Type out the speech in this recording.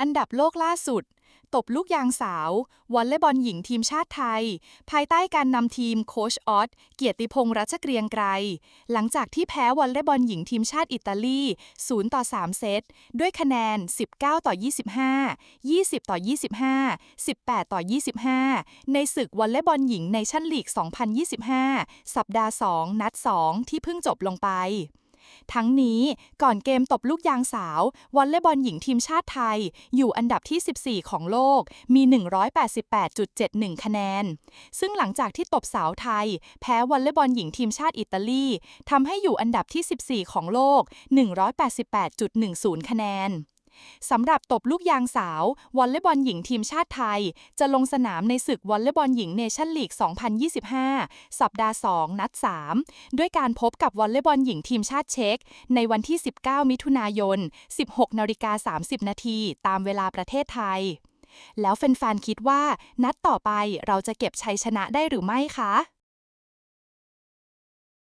อันดับโลกล่าสุด ตบลูกยางสาววอลเลย์บอลหญิงทีมชาติไทย ภายใต้การนำทีมโค้ชออสเกียรติพงษ์รัชเกรียงไกร หลังจากที่แพ้วอลเลย์บอลหญิงทีมชาติอิตาลี 0 ต่อ 3 เซต ด้วยคะแนน 19 ต่อ 25 20 ต่อ 25 18 ต่อ 25 ในศึกวอลเลย์บอลหญิงในชั่นลีก 2025 สัปดาห์ 2 นัด 2 ที่เพิ่งจบลงไป ทั้งนี้ก่อนเกมตบลูกยางสาววอลเลย์บอลหญิงทีมชาติไทย อยู่อันดับที่ 14 ของโลกมี 188.71 คะแนน ซึ่งหลังจากที่ตบสาวไทย แพ้วอลเลย์บอลหญิงทีมชาติอิตาลีทำให้อยู่อันดับที่ 14 ของโลก 188.10 คะแนน สำหรับตบลูกยางสาววอลเลย์บอลหญิงทีมชาติไทย จะลงสนามในศึกวอลเลย์บอลหญิงเนชั่นลีก 2025 สัปดาห์ 2 นัด 3 ด้วยการพบกับวอลเลย์บอลหญิงทีมชาติเช็กในวันที่ 19 มิถุนายน 16นาฬิกา30 นาทีตามเวลาประเทศไทย แล้วแฟนๆคิดว่านัดต่อไปเราจะเก็บชัยชนะได้หรือไม่คะ